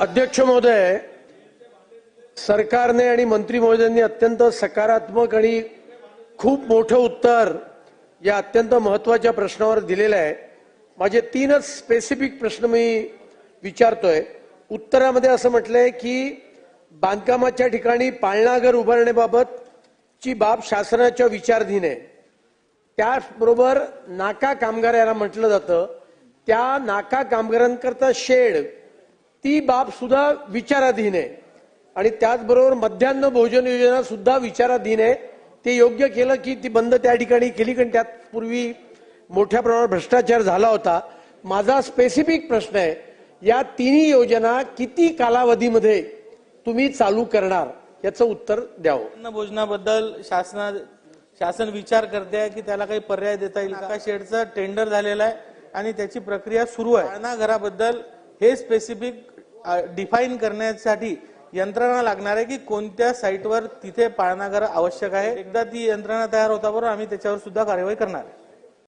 अध्यक्ष महोदय सरकारने आणि मंत्री महोदयांनी अत्यंत सकारात्मक आणि खूप मोठं उत्तर या अत्यंत महत्त्वाच्या प्रश्नावर दिलेलं आहे. माझे तीनच स्पेसिफिक प्रश्न मी विचारतोय. उत्तरामध्ये असं म्हटलंय की बांधकामाच्या ठिकाणी पाळणाघर उभारण्याबाबत ची बाब शासनाच्या विचारधीन. आहे त्याचबरोबर नाका कामगार याला म्हटलं जातं. त्या नाका कामगारांकरता शेड ती बाब सुद्धा विचाराधीन आहे. आणि त्याचबरोबर मध्यान्ह भोजन योजना सुद्धा विचाराधीन आहे. ते योग्य केलं की ती बंद त्या ठिकाणी केली कारण त्यात पूर्वी मोठ्या प्रमाणात भ्रष्टाचार झाला होता. माझा स्पेसिफिक प्रश्न आहे या तिन्ही योजना किती कालावधीमध्ये तुम्ही चालू करणार? याचं उत्तर द्यावं. अन्न भोजनाबद्दल शासना शासन विचार करते आहे की त्याला काही पर्याय देता येईल का? शेडचं टेंडर झालेलं आहे आणि त्याची प्रक्रिया सुरू आहे. घराबद्दल हे स्पेसिफिक डिफाईन करण्यासाठी यंत्रणा लागणार आहे की कोणत्या साईटवर तिथे पाळणाघर आवश्यक आहे. एकदा ती यंत्रणा तयार होता बरोबर आम्ही त्याच्यावर सुद्धा कार्यवाही करणार आहे.